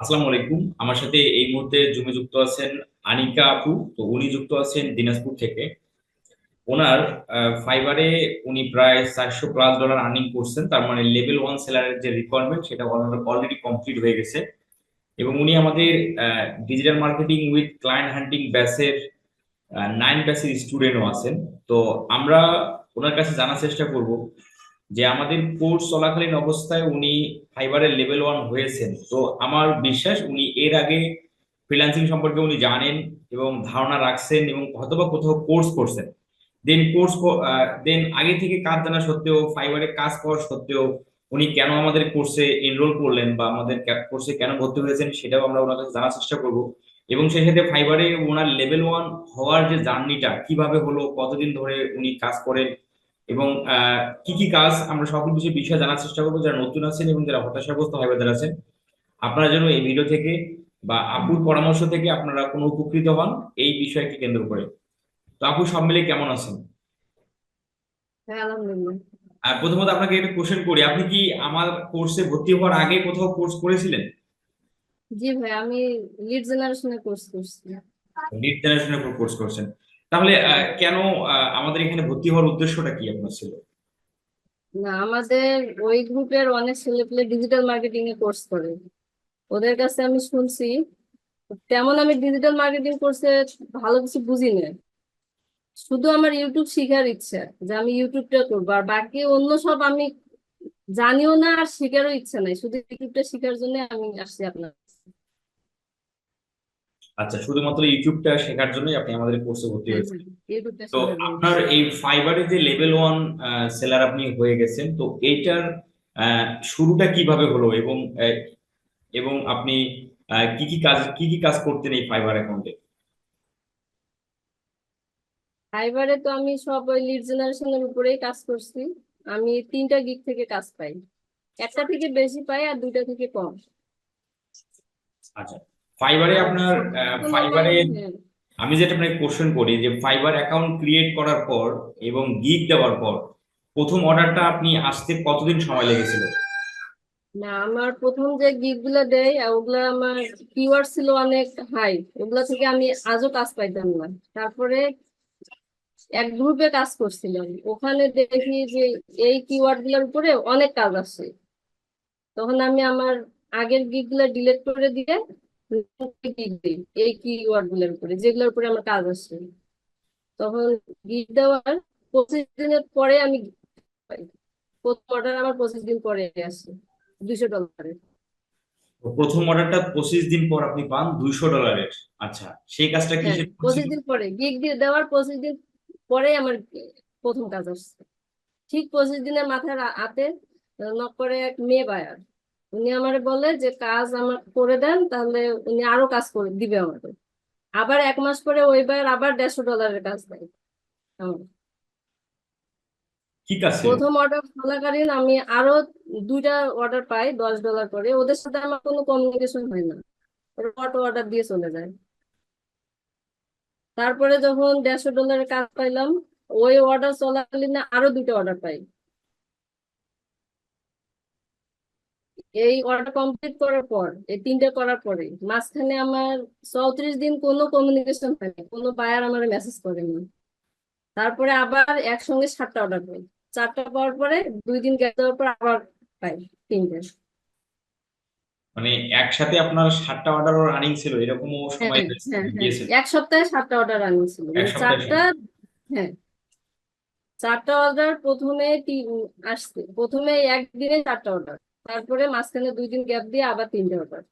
আসসালামু আলাইকুম। আমার সাথে এই মুহূর্তে জুমে যুক্ত আছেন আনিকা আপু। তো উনি যুক্ত আছেন দিনাজপুর থেকে। ওনার ফাইবারে উনি প্রায় চারশো প্লাস ডলার আর্নিং করছেন। তার মানে লেভেল ওয়ান সেলারের যে রিকোয়ারমেন্ট সেটা অলরেডি কমপ্লিট হয়ে গেছে। এবং উনি আমাদের digital marketing with client hunting ব্যাচের নাইন ব্যাচের স্টুডেন্টও আছেন। তো আমরা ওনার কাছে জানার চেষ্টা করব যে আমাদের কোর্স চলাকালীন অবস্থায় উনি ফাইবারের লেভেল ওয়ান হয়েছেন। তো আমার বিশ্বাস উনি এর আগে ফ্রিল্যান্সিং সম্পর্কে উনি জানেন এবং ধারণা রাখছেন এবং হয়তোবা কোথাও কোর্স করছেন। দেন কোর্স দেন আগে থেকে কাজ জানা সত্ত্বেও, ফাইবারে কাজ করার সত্ত্বেও উনি কেন আমাদের কোর্সে এনরোল করলেন বা আমাদের কোর্সে কেন ভর্তি হয়েছেন সেটাও আমরা ওনার কাছে জানার চেষ্টা করব। এবং সেই সাথে ফাইবারে ওনার লেভেল ওয়ান হওয়ার যে জার্নিটা, কীভাবে হলো, কতদিন ধরে উনি কাজ করেন এবং কি কি কাজ আমরা সকল কিছু বিষয় জানার চেষ্টা করব যারা নতুন আছেন এবং যারা হতাশাগ্রস্ত ফাইবার আছেন আপনারা যেন এই ভিডিও থেকে বা আপুর পরামর্শ থেকে আপনারা কোনো উপকৃত হন এই বিষয়কে কেন্দ্র করে। তো আপু সব মিলে কেমন আছেন? হ্যাঁ আর প্রথমত আপনাকে একটা কোশ্চেন করি আপনি কি আমার কোর্সে ভর্তি হওয়ার আগে কোথাও কোর্স করেছিলেন? জি ভাই আমি লিড জেনারেশনের কোর্স করছি। লিড জেনারেশনের উপর কোর্স করছেন। তাহলে কেন আমাদের এখানে ভর্তি হওয়ার উদ্দেশ্যটা কি আপনার ছিল? না, আমাদের ওই গ্রুপের অনেক ছেলেপেলে ডিজিটাল মার্কেটিং এ কোর্স করে। ওদের কাছে আমি শুনছি, তেমন আমি ডিজিটাল মার্কেটিং কোর্সে ভালো কিছু বুঝি না শুধু আমার ইউটিউব শেখার ইচ্ছা যে আমি ইউটিউবটা করব, আর বাকি অন্য সব আমি জানিও না আর শেখারও ইচ্ছা নাই। শুধু ইউটিউবটা শেখার জন্য আমি আসছি আপনার। আচ্ছা শুধুমাত্র ইউটিউবটা শেখার জন্যই আপনি আমাদের কোর্সে ভর্তি হয়েছেন। তো আপনার এই ফাইবারে যে লেভেল ওয়ান সেলার আপনি হয়ে গেছেন তো এইটার শুরুটা কীভাবে হলো এবং এবং আপনি কি কি কাজ কি কি কাজ করতেন এই ফাইবার অ্যাকাউন্টে ফাইবারে তো আমি সব ওই লিড জেনারেশনের উপরেই কাজ করছি। আমি তিনটা গিগ থেকে কাজ পাই। একটা থেকে বেশি পাই আর দুইটা থেকে কম। আচ্ছা ফাইবারে আপনার ফাইবারে হ্যাঁ, আমি যেটা আপনাকে কোশ্চেন করি যে ফাইবার অ্যাকাউন্ট ক্রিয়েট করার পর এবং গিগ দেওয়ার পর প্রথম অর্ডারটা আপনি আসতে কতদিন সময় লেগেছিল? না আমার প্রথম যে গিগগুলা দেয় ওগুলা আমার কিওয়ার্ড ছিল অনেক হাই ওগুলা থেকে আমি আজও কাজ পাইতাম না। তারপরে এক গ্রুপে কাজ করছিলাম। ওখানে দেখি যে এই কিওয়ার্ডগুলোর উপরে অনেক কাজ আসে তখন আমি আমার আগের গিগগুলা ডিলিট করে দিয়ে এই কিওয়ার্ডগুলোর উপরে যেগুলোর উপরে আমার কাজ আসে। তখন গিগ দেওয়ার পঁচিশ দিনের পরে আমি প্রথম অর্ডার আমার পঁচিশ দিন পরে আসে দুইশো ডলারে প্রথম অর্ডারটা পঁচিশ দিন পর আপনি পান দুইশো ডলারের আচ্ছা সেই কাজটা কি হ্যাঁ পঁচিশ দিন পরে গিগ দিয়ে দেওয়ার পঁচিশ দিন পরে আমার প্রথম কাজ আসছে। ঠিক পঁচিশ দিনের মাথায় রা- হাতে নক করে এক মেয়ে বায়ার উনি আমারে বলে যে কাজ আমার করে দেন তাহলে উনি আরও কাজ করে দিবে আমাকে। আবার এক মাস পরে ওইবার আবার দেড়শো ডলারের কাজ দেয় প্রথম অর্ডার চলাকালীন আমি আরও দুইটা অর্ডার পাই দশ ডলার করে। ওদের সাথে আমার কোনো কমিউনিকেশন হয় না। ওরা অটো অর্ডার দিয়ে চলে যায়। তারপরে যখন দেড়শো ডলারের কাজ পাইলাম ওই অর্ডার চলাকালীন আরও দুইটা অর্ডার পাই। এই অর্ডার কমপ্লিট করার পর এই তিনটে করার পরে মাঝখানে আমার চৌত্রিশ দিন কোনো কমিউনিকেশন হয়নি কোনো বায়ার আমার মেসেজ করেনি। তারপরে আবার একসঙ্গে সাতটা অর্ডার পাই। চারটা পাওয়ার পরে দুই দিন গ্যাপ দেওয়ার পর আবার পাই তিনটে। মানে একসাথে আপনার সাতটা অর্ডার রানিং ছিল এরকমও হ্যাঁ সময় হ্যাঁ হ্যাঁ এক সপ্তাহে সাতটা অর্ডার এক মানে চারটা হ্যাঁ চারটা অর্ডার প্রথমে আসছে প্রথমে একদিনে চারটা অর্ডার তারপরে মাঝখানে দুই দিন গ্যাপ দিয়ে আবার তিনটে অর্ডার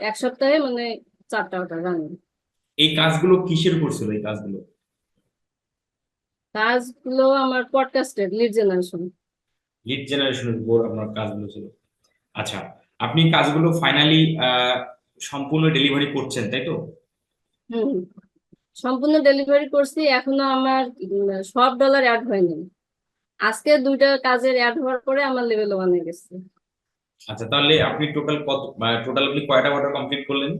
এক সপ্তাহে মানে চারটা অর্ডার রানিং এই কাজগুলো কিসের উপর ছিল এই কাজগুলো? কাজগুলো আমার পডকাস্টের লিড জেনারেশন লিড জেনারেশনের উপর আপনার কাজগুলো ছিল। আচ্ছা আপনি কাজগুলো ফাইনালি সম্পূর্ণ ডেলিভারি করছেন তাই তো? হুম। সম্পূর্ণ ডেলিভারি করছি এখনও আমার সব ডলার অ্যাড হয়নি। আজকে দুইটা কাজের অ্যাড হওয়ার পরে আমার লেভেল ওয়ানে গেছে। আচ্ছা তাহলে আপনি টোটাল কত টোটাল আপনি কয়টা অর্ডার কমপ্লিট করলেন?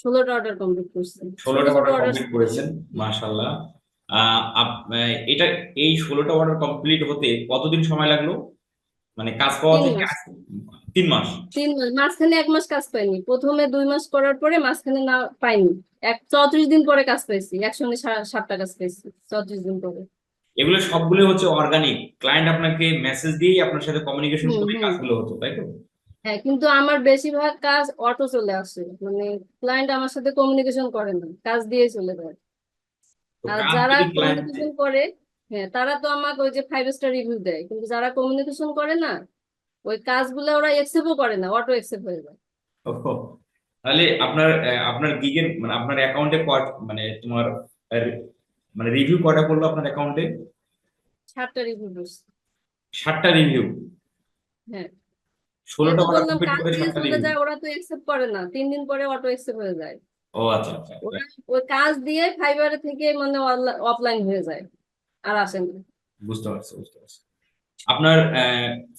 ষোলোটা অর্ডার কমপ্লিট করছি। ষোলোটা অর্ডার কমপ্লিট করেছেন মাশাল্লাহ এটা এই ষোলোটা অর্ডার কমপ্লিট হতে কতদিন সময় লাগল? মানে কাজ পাওয়া তিন থেকে মাস। তিন মাস। তিন মাস মাঝখানে এক মাস কাজ পাইনি। প্রথমে দুই মাস করার পরে মাঝখানে না পাইনি। এক চৌত্রিশ দিন পরে কাজ পাইছি একসঙ্গে সাতটা কাজ পাইছি চৌত্রিশ দিন পরে। এগুলো সবগুলো হচ্ছে অর্গানিক ক্লায়েন্ট আপনাকে মেসেজ দিয়েই আপনার সাথে কমিউনিকেশন করে কাজগুলো হতো তাই তো? হ্যাঁ কিন্তু আমার বেশিরভাগ কাজ অটো চলে আসে। মানে ক্লায়েন্ট আমার সাথে কমিউনিকেশন করে না কাজ দিয়ে চলে যায়। আর যারা কমিউনিকেশন করে হ্যাঁ তারা তো আমাকে ওই যে ফাইভ স্টার রিভিউ দেয়। কিন্তু যারা কমিউনিকেশন করে না ওই কাজগুলো ওরা একসেপ্টও করে না অটো একসেপ্ট হয়ে যায়। তাহলে আপনার আপনার গিগের মানে আপনার অ্যাকাউন্টে মানে তোমার মানে রিভিউ কয়টা করল আপনার অ্যাকাউন্টে সাতটা রিভিউ সাতটা রিভিউ হ্যাঁ। ষোলোটা বললাম কমপ্লিট করে চলে রিভিউ যায় ওরা তো একসেপ্ট করে না। তিন দিন পরে অটো একসেপ্ট হয়ে যায়। ও আচ্ছা আচ্ছা ওরা ওই কাজ দিয়ে ফাইবারে থেকে মানে অফলাইন হয়ে যায়। আর আসে না। বুঝতে পারছি বুঝতে পারছি। আপনার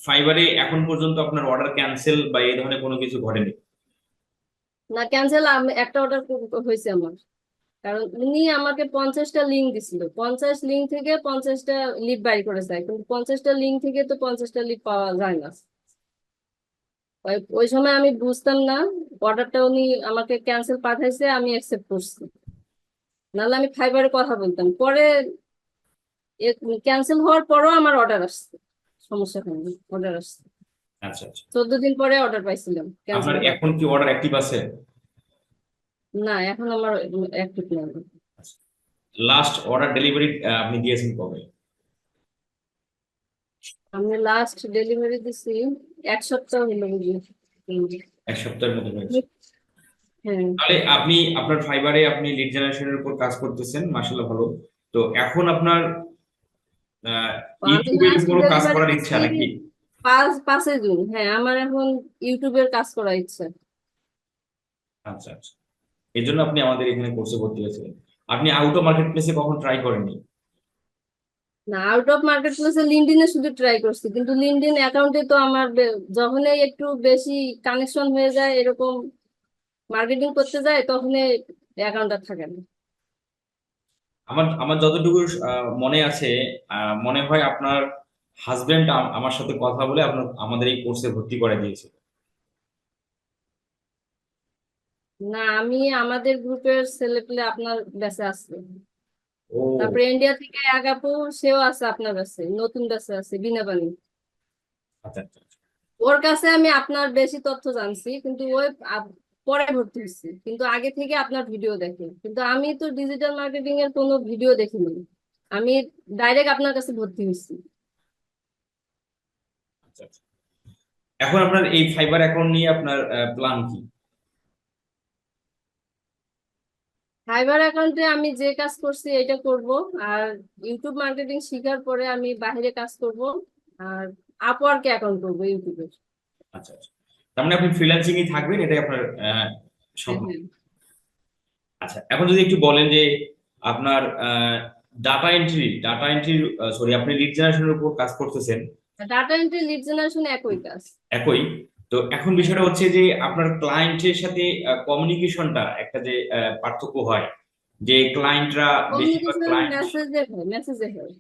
ফাইবারে এখন পর্যন্ত আপনার অর্ডার ক্যান্সেল বা এই ধরনের কোনো কিছু ঘটেনি? না ক্যান্সেল একটা অর্ডার হয়েছে আমার। কারণ উনি আমাকে পঞ্চাশটা লিঙ্ক দিছিল। পঞ্চাশ লিঙ্ক থেকে পঞ্চাশটা লিপ বাই করে যায় কিন্তু পঞ্চাশটা লিঙ্ক থেকে তো পঞ্চাশটা লিপ পাওয়া যায় না। ওই সময় আমি বুঝতাম না অর্ডারটা উনি আমাকে ক্যান্সেল পাঠাইছে আমি অ্যাকসেপ্ট করছি। নাহলে আমি ফাইবারে কথা বলতাম। পরে ক্যান্সেল হওয়ার পরও আমার অর্ডার আসছে। সমস্যা হয়নি অর্ডার আসছে। আচ্ছা আচ্ছা। চোদ্দ দিন পরে অর্ডার পাইছিলাম এখন কি অর্ডার অ্যাক্টিভ আছে? না এখন আমার অ্যাক্টিভ না লাস্ট অর্ডার ডেলিভারি আপনি দিয়েছেন কবে? আমি লাস্ট ডেলিভারি দিছি এক সপ্তাহ হলো বুঝি এক সপ্তাহের মতো হয়েছে। হ্যাঁ। তাহলে আপনি আপনার ফাইবারে আপনি লিড জেনারেশনের উপর কাজ করতেছেন মাশাআল্লাহ ভালো। তো এখন আপনার ইউটিউবের উপরও কাজ করার ইচ্ছা নাকি? পাঁচ পাঁচই জুন। হ্যাঁ আমার এখন ইউটিউবের কাজ করার ইচ্ছা। আচ্ছা আচ্ছা। এই জন্য আপনি আমাদের এখানে কোর্সে ভর্তি হয়েছিলেন। আপনি আউট অফ মার্কেট প্লেসে কখন ট্রাই করেননি? না আউট অফ মার্কেট প্লেসে লিঙ্কডিনে শুধু ট্রাই করছি কিন্তু লিঙ্কডিন অ্যাকাউন্টে তো আমার যখনই একটু বেশি কানেকশন হয়ে যায় এরকম মার্কেটিং করতে যায় তখনই অ্যাকাউন্টটা থাকে না। আমার আমার যতটুকু মনে আছে মনে হয় আপনার হাজবেন্ড আমার সাথে কথা বলে আপনার আমাদের এই কোর্সে ভর্তি করে দিয়েছে। না আমি আমাদের গ্রুপের ছেলেপেলে আপনার ব্যাচে আছে ও। তারপরে ইন্ডিয়া থেকে আপু সেও আছে আপনার কাছে নতুন ব্যাচে আছে বিনা পানি আচ্ছা আচ্ছা আচ্ছা। ওর কাছে আমি আপনার বেশি তথ্য জানছি কিন্তু ওই পরে ভর্তি হচ্ছি কিন্তু আগে থেকে আপনার ভিডিও দেখি। কিন্তু আমি তো ডিজিটাল মার্কেটিং এর কোনো ভিডিও দেখিনি আমি ডাইরেক্ট আপনার কাছে ভর্তি আচ্ছা। এখন আপনার এই ফাইবার অ্যাকাউন্ট নিয়ে আপনার প্ল্যান কি? ফাইবার অ্যাকাউন্টে আমি যে কাজ করছি এটা করব আর ইউটিউব মার্কেটিং শেখার পরে আমি বাইরে কাজ করব আর আপওয়ার্কে অ্যাকাউন্ট করব ইউটিউবে আচ্ছা আচ্ছা। তার মানে আপনি ফ্রিল্যান্সিং এ থাকবেন এটাই আপনার আহ, আচ্ছা এখন যদি একটু বলেন যে আপনার data entry data entry sorry আপনি লিড জেনারেশনের উপর কাজ করতেছেন। ডাটা এন্ট্রি লিড জেনারেশন একই কাজ। একই? তো এখন বিষয়টা হচ্ছে যে আপনার ক্লায়েন্টের সাথে কমিউনিকেশনটা একটা যে পার্থক্য হয়। যে ক্লায়েন্টরা বেশিরভাগ ক্লায়েন্ট মেসেজে হয় মেসেজে হয়।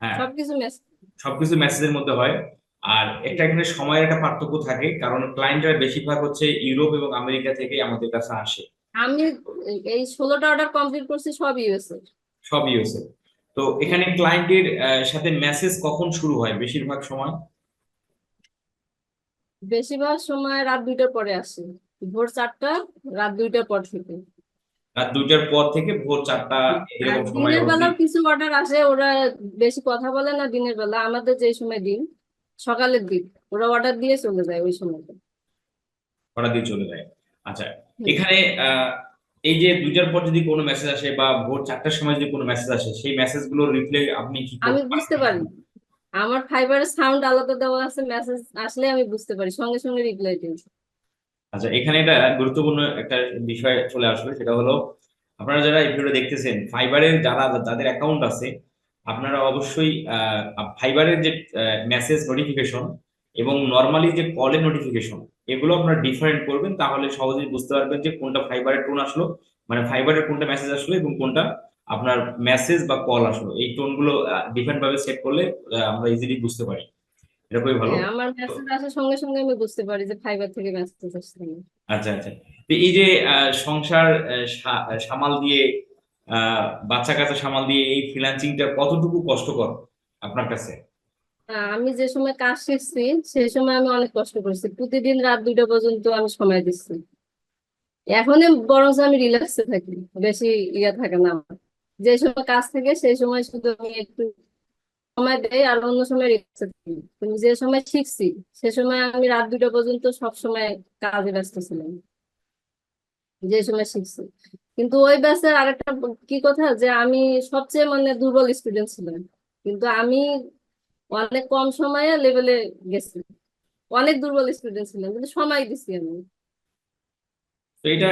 হ্যাঁ। সবকিছু মেসেজ সবকিছু মেসেজের মধ্যে হয়। আর একটা এখানে সময়ের একটা পার্থক্য থাকে কারণ ক্লায়েন্টরা বেশিরভাগ হচ্ছে ইউরোপ এবং আমেরিকা থেকে আমাদের কাছে আসে। আমি এই ষোলোটা অর্ডার কমপ্লিট করছি সব ইউএসএ সব ইউএসএ তো এখানে ক্লায়েন্টের সাথে মেসেজ কখন শুরু হয় বেশিরভাগ সময়? বেশিরভাগ সময় রাত দুইটার পরে আসে। ভোর চারটা রাত দুইটার পর থেকে। রাত দুইটার পর থেকে ভোর চারটা এরকম সময় দিনের বেলাও কিছু অর্ডার আসে ওরা বেশি কথা বলে না দিনের বেলা। আমাদের যে সময় দিন সকালের দিক ওরা অর্ডার দিয়ে চলে যায় ওই সময়টা অর্ডার দিয়ে চলে যায়। আচ্ছা এখানে এই যে দুইটার পর যদি কোনো মেসেজ আসে বা ভোর চারটার সময় যদি কোনো মেসেজ আসে সেই মেসেজগুলোর রিপ্লাই আপনি কি আমি বুঝতে পারি। আমার ফাইবারের সাউন্ড আলাদা দেওয়া আছে মেসেজ আসলে আমি বুঝতে পারি। সঙ্গে সঙ্গে রিপ্লাই দিই আচ্ছা এখানে এটা গুরুত্বপূর্ণ একটা বিষয় চলে আসবে সেটা হলো, আপনারা যারা এই ভিডিও দেখতেছেন ফাইবারের যারা, যাদের অ্যাকাউন্ট আছে, আপনারা অবশ্যই ফাইবারের যে মেসেজ নোটিফিকেশন এবং নর্মালি যে কলের নোটিফিকেশন এগুলো আপনারা ডিফারেন্ট করবেন, তাহলে সহজেই বুঝতে পারবেন যে কোনটা ফাইবারের টোন আসলো মানে ফাইবারের কোনটা মেসেজ আসলো এবং কোনটা আপনার মেসেজ বা কল আসলো এই টোনগুলো ডিফারেন্ট ভাবে সেট করলে আমরা ইজিলি বুঝতে পারি। এটা খুবই ভালো? হ্যাঁ আমার মেসেজ আসার সঙ্গে সঙ্গে আমি বুঝতে পারি যে ফাইবার থেকে মেসেজ আসছে আচ্ছা আচ্ছা। তো এই যে সংসার সামাল দিয়ে বাচ্চা কাচ্চা সামাল দিয়ে এই ফ্রিল্যান্সিংটা কতটুকু কষ্টকর আপনার কাছে? আমি যে সময় কাজ শিখছি সেই সময় আমি অনেক কষ্ট করেছি। প্রতিদিন রাত দুইটা পর্যন্ত আমি সময় দিচ্ছি। এখন বরঞ্চ আমি রিল্যাক্সে থাকি বেশি ইয়া থাকে না আমার। যে সময় কাজ থাকে, সেই সময় শুধু আমি একটু সময় দেই আর অন্য সময় রিল্যাক্সে থাকি। কিন্তু যে সময় শিখছি, সে সময় আমি রাত দুইটা পর্যন্ত সব সময় কাজে ব্যস্ত ছিলাম, যে সময় শিখছি। কিন্তু ওই ব্যাচের আরেকটা কি কথা, যে আমি সবচেয়ে মানে দুর্বল স্টুডেন্ট ছিলাম। কিন্তু আমি অনেক কম সময়ে লেভেলে গেছি। অনেক দুর্বল স্টুডেন্ট ছিলাম, কিন্তু সময় দিছি আমি। এটা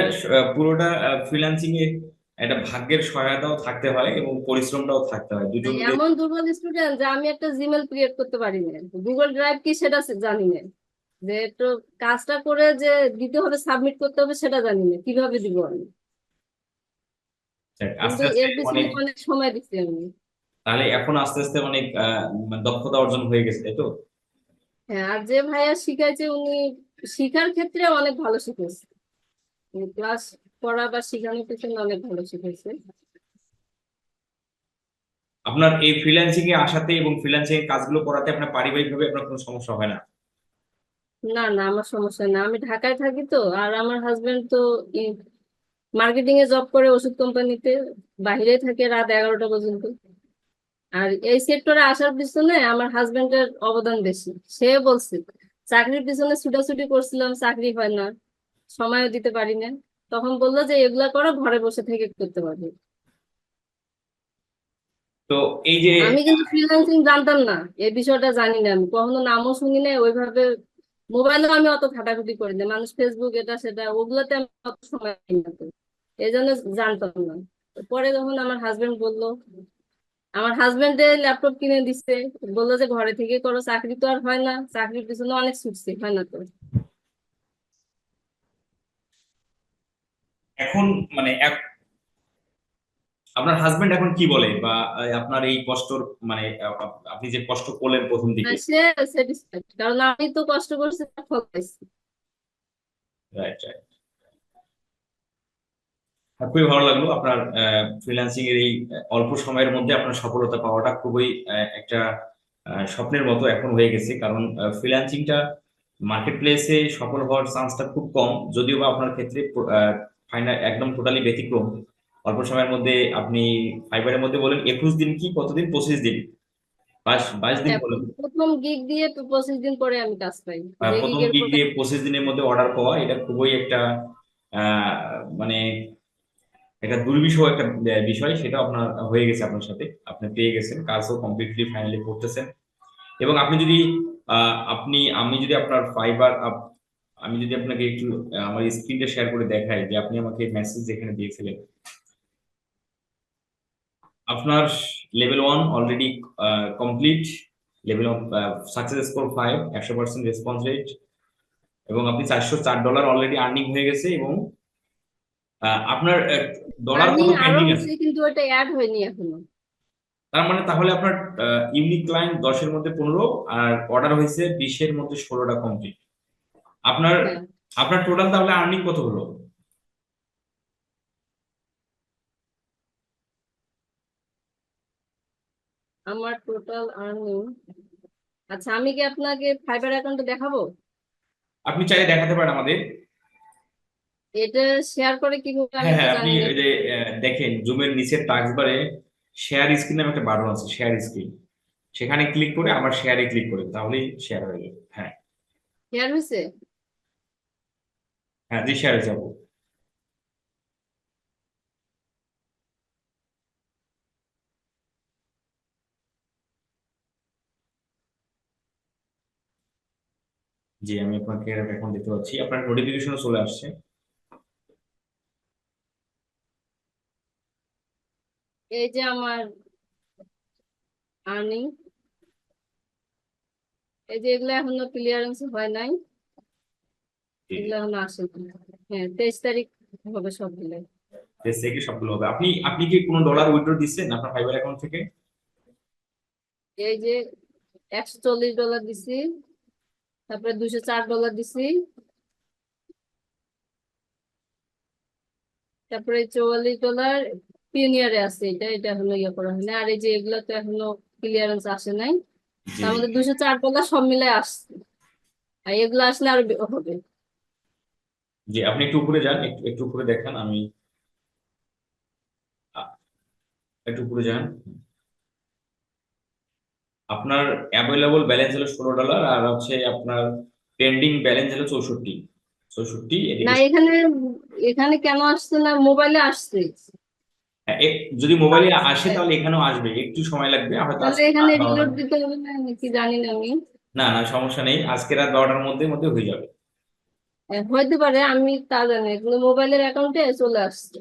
পুরোটা ফ্রিল্যান্সিং এর একটা ভাগ্যের সহায়তাও থাকতে হয় এবং পরিশ্রমটাও থাকতে হয়। দুটো এমন দুর্বল স্টুডেন্ট যে আমি একটা জিমেল ক্রিয়েট করতে পারি না গুগল ড্রাইভ কি সেটা জানি না যে একটু কাজটা করে যে দিতে হবে সাবমিট করতে হবে সেটা জানি না কীভাবে দিব আমি? অনেক সময় দিচ্ছি আমি। তাহলে এখন আস্তে আস্তে অনেক মানে দক্ষতা অর্জন হয়ে গেছে তাই তো? হ্যাঁ আর যে ভাইয়া শিখাইছে উনি শিখার ক্ষেত্রে অনেক ভালো শিখেছে। ক্লাস পড়া বা শেখানোর পিছনে অনেক ভালো শিখেছে। আপনার এই ফ্রিল্যান্সিং এ আসাতে এবং ফ্রিল্যান্সিং এর কাজগুলো করাতে আপনার পারিবারিকভাবে আপনার কোনো সমস্যা হয় না? না না আমার সমস্যা না আমি ঢাকায় থাকি তো আর আমার হাজবেন্ড তো মার্কেটিং এ জব করে ওষুধ কোম্পানিতে বাইরে থাকে রাত এগারোটা পর্যন্ত। আর এই সেক্টরে আসার পিছনে আমার হাজবেন্ডের অবদান বেশি। সে বলছে চাকরির পিছনে ছুটাছুটি করছিলাম চাকরি হয় না। সময়ও দিতে পারি না। তখন বলল যে এগুলা করো ঘরে বসে থেকে করতে পারবে। তো এই যে আমি কিন্তু ফ্রিল্যান্সিং জানতাম না এই বিষয়টা জানি না আমি। কখনো নামও শুনি না ওইভাবে মোবাইলেও আমি অত ঘাটাঘাটি করি না। মানুষ ফেসবুক এটা সেটা ওগুলোতে আমি অত সময় দিই না তো। এই জন্য জানতাম না। পরে যখন আমার হাজবেন্ড বলল আমার হাজবেন্ডে ল্যাপটপ কিনে দিচ্ছে বলল যে ঘরে থেকে করো চাকরি তো আর হয় না চাকরির পিছনে অনেক ছুটছে হয় না তো? এখন মানে আপনার হাজবেন্ড এখন কি বলে? বা আপনার এই কষ্টর মানে আপনি যে কষ্ট করলেন প্রথম দিকে। সে স্যাটিসফাইড কারণ আমি তো কষ্ট করছি রাইট রাইট খুবই ভালো লাগল আপনার ফ্রিল্যান্সিং এর এই অল্প সময়ের মধ্যে আপনার সফলতা পাওয়াটা খুবই একটা স্বপ্নের মতো এখন হয়ে গেছে। কারণ ফ্রিল্যান্সিংটা মার্কেট প্লেসে সফল হওয়ার চান্সটা খুব কম। যদিও বা আপনার ক্ষেত্রে ফাইনাল একদম টোটালি ব্যতিক্রম। অল্প সময়ের মধ্যে আপনি ফাইবারের মধ্যে বলেন একুশ দিন কি কতদিন? পঁচিশ দিন। বাইশ বাইশ দিন বলেন। প্রথম গিগ দিয়ে পঁচিশ দিন পরে আমি কাজ পাই। প্রথম গিগ দিয়ে পঁচিশ দিনের মধ্যে অর্ডার পাওয়া এটা খুবই একটা মানে এটা দুর্বিষহ একটা বিষয়। সেটা আপনার হয়ে গেছে আপনার সাথে। আপনি পেয়ে গেছেন কাজও কমপ্লিটলি ফাইনালি করতেছেন। এবং আপনি যদি আহ, আপনি আমি যদি আপনার ফাইবার আমি যদি আপনাকে একটু আমার স্ক্রিনটা শেয়ার করে দেখাই যে আপনি আমাকে মেসেজ যেখানে দিয়েছিলেন। আপনার level one already complete level success score five একশো পার্সেন্ট রেসপন্স রেট এবং আপনি চারশো চার ডলার অলরেডি আর্নিং হয়ে গেছে এবং আপনার ডলার কত পেন্ডিং আছে? কিন্তু ওটা অ্যাড হয়নি এখনও। তার মানে তাহলে আপনার ইউনিক ক্লায়েন্ট দশের মধ্যে পনেরো আর অর্ডার হয়েছে বিশের মধ্যে ষোলোটা কমপ্লিট আপনার আপনার টোটাল তাহলে আর্নিং কত হলো? আমার টোটাল আর্নিং আচ্ছা আমি কি আপনাকে ফাইবার অ্যাকাউন্টে দেখাবো? আপনি চাইলে দেখাতে পারেন আমাদের। এটা শেয়ার করে আমি হ্যাঁ হ্যাঁ আপনি ওই যে দেখেন জুমের নিচের টাস্ক বারে শেয়ার স্ক্রিন নামে একটা বাটন আছে শেয়ার স্ক্রিন সেখানে ক্লিক করে আমার শেয়ারে ক্লিক করে তাহলেই শেয়ার হয়ে যাবে হ্যাঁ। শেয়ার হয়েছে? হ্যাঁ জি শেয়ারে যাব। জি, আমি আপনাকে এখন দেখতে পাচ্ছি। আপনার নোটিফিকেশনও চলে আসছে। এই যে আমার আর্নিং এই যে এগুলো এখনও ক্লিয়ারেন্স হয় নাই। এগুলো হ্যাঁ তেইশ তারিখ হবে সবগুলো তেইশ থেকে সবগুলো হবে। আপনি আপনি কি কোনো ডলার উইথড্র দিচ্ছেন আপনার ফাইবার অ্যাকাউন্ট থেকে? এই যে একশো চল্লিশ ডলার দিছি তারপরে দুশো চার ডলার দিছি। তারপরে চুয়াল্লিশ ডলার পিওনিয়ারে আছে। এটা এটা এখনও ইয়ে করা হয়নি। আর এই যে এগুলো তো এখনও ক্লিয়ারেন্স আসে নাই। মধ্যে দুশো চার ডলার সব মিলে আসছে আর এগুলো আসলে আরও হবে। জি আপনি একটু উপরে যান একটু একটু উপরে দেখান আমি একটু উপরে যান। আপনার অ্যাভেলেবল ব্যালেন্স হলো ষোলো ডলার আর হচ্ছে আপনার পেন্ডিং ব্যালেন্স হলো চৌষট্টি চৌষট্টি না এখানে এখানে কেন আসছে না? মোবাইলে আসছে। হ্যাঁ, যদি মোবাইলে আসে তাহলে এখানেও আসবে একটু সময় লাগবে হয়তো তাহলে এখানে রিলোড দিতে হবে না নাকি জানি না আমি। না না সমস্যা নেই আজকে রাত বারোটার মধ্যে মধ্যে হয়ে যাবে। হইতে পারে আমি তা জানি কিন্তু মোবাইলের অ্যাকাউন্টে চলে আসছে।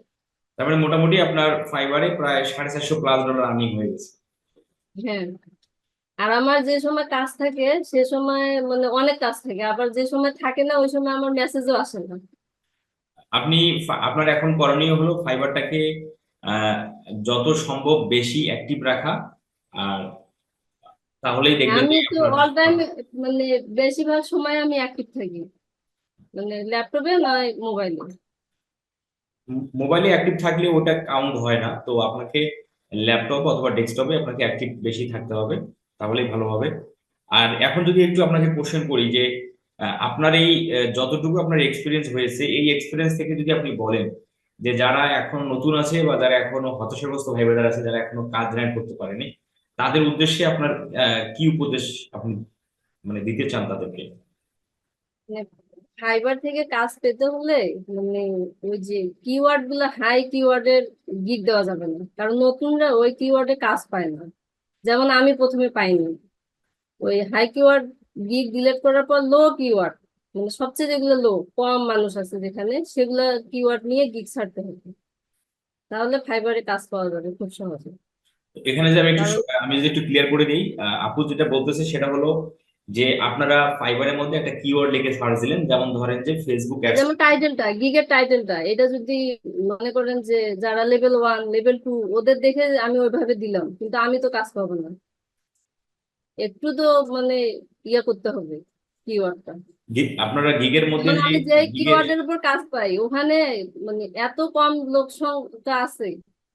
তার মানে মোটামুটি আপনার ফাইবারে প্রায় সাড়ে চারশো প্লাস ডলার আর্নিং হয়ে গেছে। হ্যাঁ। আর আমার যে সময় কাজ থাকে সে সময় মানে অনেক কাজ থাকে আবার যে সময় থাকে না ওই সময় আমার মেসেজও আসে না। আপনি আপনার এখন করণীয় হলো ফাইবারটাকে যত সম্ভব বেশি অ্যাক্টিভ রাখা আর তাহলেই দেখবেন আমি তো অল টাইম মানে বেশিরভাগ সময় আমি অ্যাক্টিভ থাকি। মানে ল্যাপটপে নয় মোবাইলে? মোবাইলে অ্যাক্টিভ থাকলে ওটা কাউন্ট হয় না। তো আপনাকে ল্যাপটপ অথবা ডেস্কটপে আপনাকে অ্যাক্টিভ বেশি থাকতে হবে তাহলেই ভালো হবে। আর এখন যদি একটু আপনাকে কোশ্চেন করি যে আপনার এই যতটুকু আপনার এক্সপিরিয়েন্স হয়েছে এই এক্সপিরিয়েন্স থেকে যদি আপনি বলেন যে যারা এখন নতুন আছে বা যারা এখনও হতাশাগ্রস্ত ভাই বোনেরা আছে যারা এখনও কাজ ল্যান্ড করতে পারেনি তাদের উদ্দেশ্যে আপনার কি উপদেশ আপনি মানে দিতে চান তাদেরকে? ফাইবার থেকে কাজ পেতে হলে মানে ওই যে কিওয়ার্ডগুলো হাই কিওয়ার্ডের গিগ দেওয়া যাবে না। কারণ নতুনরা ওই কিওয়ার্ডে কাজ পায় না। যেমন আমি প্রথমে পাইনি। ওই হাই কিওয়ার্ড গিগ ডিলিট করার পর লো কিওয়ার্ড মানে সবচেয়ে যেগুলো লো কম মানুষ আছে যেখানে সেগুলো কিওয়ার্ড নিয়ে গিগ ছাড়তে হবে। তাহলে ফাইবারে কাজ পাওয়া যাবে খুব সহজে। এখানে যে আমি একটু আমি যদি একটু ক্লিয়ার করে দিই আপু যেটা বলতেছে সেটা হলো যে আপনারা ফাইবারের মধ্যে একটা কিওয়ার্ড লিখে সার্চ দিলেন যেমন ধরেন যে ফেসবুক অ্যাডস যেমন টাইটেলটা গিগের টাইটেলটা এটা যদি মনে করেন যে যারা লেভেল ওয়ান লেভেল টু ওদের দেখে আমি ওইভাবে দিলাম কিন্তু আমি তো কাজ পাবো না। একটু তো মানে ইয়ে করতে হবে কিওয়ার্ডটা আপনারা গিগের মধ্যে আমি যে কিওয়ার্ডের উপর কাজ পাই ওখানে মানে এত কম লোক সংখ্যা আছে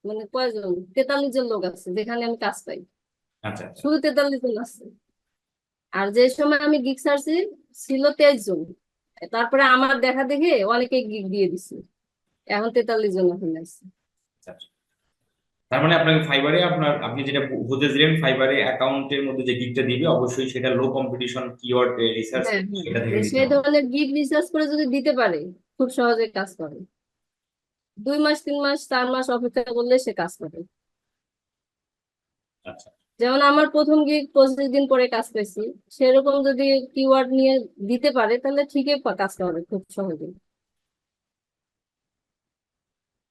মানে কয়জন? তেতাল্লিশ জন লোক আছে যেখানে আমি কাজ পাই। আচ্ছা আচ্ছা। শুধু তেতাল্লিশ জন আছে। আর যে সময় আমি গিগ সার্চি ছিল তেইশ জন তারপরে আমার দেখা দেখে অনেকে গিগ দিয়ে দিছে। এখন তেতাল্লিশ জন ওখানে আছে। আচ্ছা, আচ্ছা। তার মানে আপনাকে ফাইবারে আপনার আপনি যেটা ফাইবারে অ্যাকাউন্টের মধ্যে যে গিগটা দিবে অবশ্যই সেটা লো কম্পিটিশন কিওয়ার্ড রিসার্চ সেটা থেকে সেই ধরনের গিগ রিসার্চ করে যদি দিতে পারে খুব সহজে কাজ করে। দুই মাস তিন মাস চার মাস অপেক্ষা করলে সে কাজ করে। আচ্ছা। যেমন আমার প্রথম গিগ পঁচিশ দিন পরে কাজ পেয়েছি সেরকম যদি কিওয়ার্ড নিয়ে দিতে পারে তাহলে ঠিকই কাজটা হবে খুব সহজে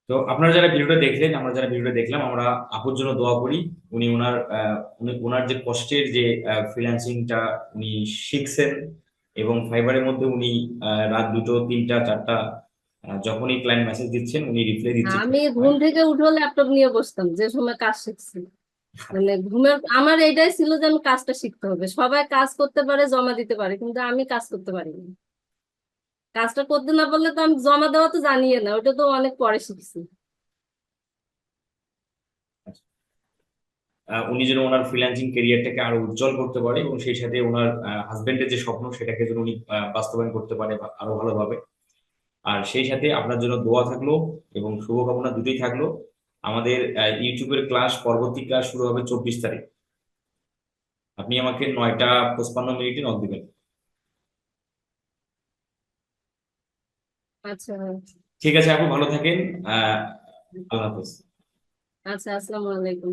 তো আপনারা যারা ভিডিওটা দেখলেন আমরা যারা ভিডিওটা দেখলাম আমরা আপুর জন্য দোয়া করি। উনি ওনার উনি ওনার যে কষ্টের যে ফ্রিল্যান্সিংটা উনি শিখছেন এবং ফাইবারের মধ্যে উনি রাত দুটো তিনটা চারটা যখনই ক্লায়েন্ট মেসেজ দিচ্ছেন উনি রিপ্লাই দিচ্ছেন। আমি ঘুম থেকে উঠেও ল্যাপটপ নিয়ে বসতাম যে সময় কাজ শিখছি। মানে ঘুমের, আমার এটাই ছিল যে আমি কাজটা শিখতে হবে। সবাই কাজ করতে পারে, জমা দিতে পারে, কিন্তু আমি কাজ করতে পারিনি। কাজটা করতে না পারলে তো আমি জমা দেওয়া তো জানিয়ে না, ওটা তো অনেক পরে শিখছি। উনি যেন ওনার ফ্রিল্যান্সিং ক্যারিয়ারটাকে আরও উজ্জ্বল করতে পারে এবং সেই সাথে ওনার হাজবেন্ডের যে স্বপ্ন, সেটাকে যেন উনি বাস্তবায়ন করতে পারে আরও ভালোভাবে। আর সেই সাথে আপনার জন্য দোয়া থাকল এবং শুভকামনা দুটোই থাকল। আমাদের ইউটিউবের ক্লাস পরবর্তী ক্লাস শুরু হবে চব্বিশ তারিখ। আপনি আমাকে নয়টা পঁচপান্ন মিনিটে নক দিবেন। আচ্ছা। ঠিক আছে আপু ভালো থাকেন। আহ আল্লাহ হাফেজ। আচ্ছা আসসালামু আলাইকুম।